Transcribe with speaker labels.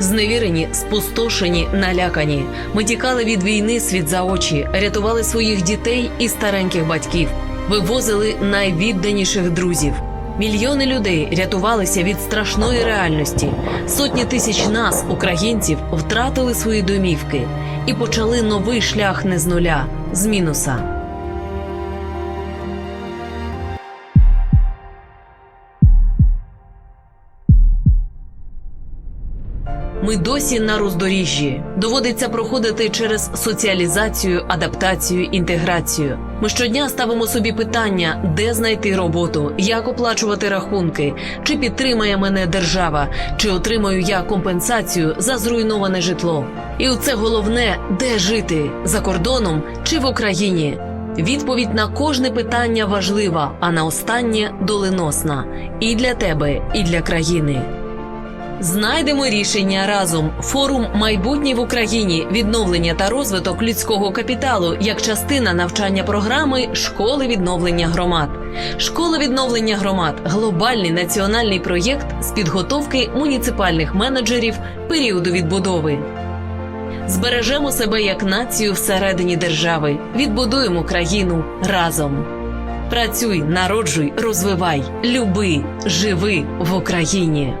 Speaker 1: Зневірені, спустошені, налякані. Ми тікали від війни світ за очі, рятували своїх дітей і стареньких батьків, вивозили найвідданіших друзів. Мільйони людей рятувалися від страшної реальності. Сотні тисяч нас, українців, втратили свої домівки і почали новий шлях не з нуля, з мінуса. Ми досі на роздоріжжі. Доводиться проходити через соціалізацію, адаптацію, інтеграцію. Ми щодня ставимо собі питання, де знайти роботу, як оплачувати рахунки, чи підтримає мене держава, чи отримаю я компенсацію за зруйноване житло. І оце головне, де жити за кордоном чи в Україні. Відповідь на кожне питання важлива, а на останнє доленосна і для тебе, і для країни. Знайдемо рішення разом. Форум Майбутнє в Україні, відновлення та розвиток людського капіталу як частина навчання програми Школи відновлення громад. Школа відновлення громад глобальний національний проєкт з підготовки муніципальних менеджерів періоду відбудови. Збережемо себе як націю всередині держави, відбудуємо країну разом. Працюй, народжуй, розвивай, люби, живи в Україні.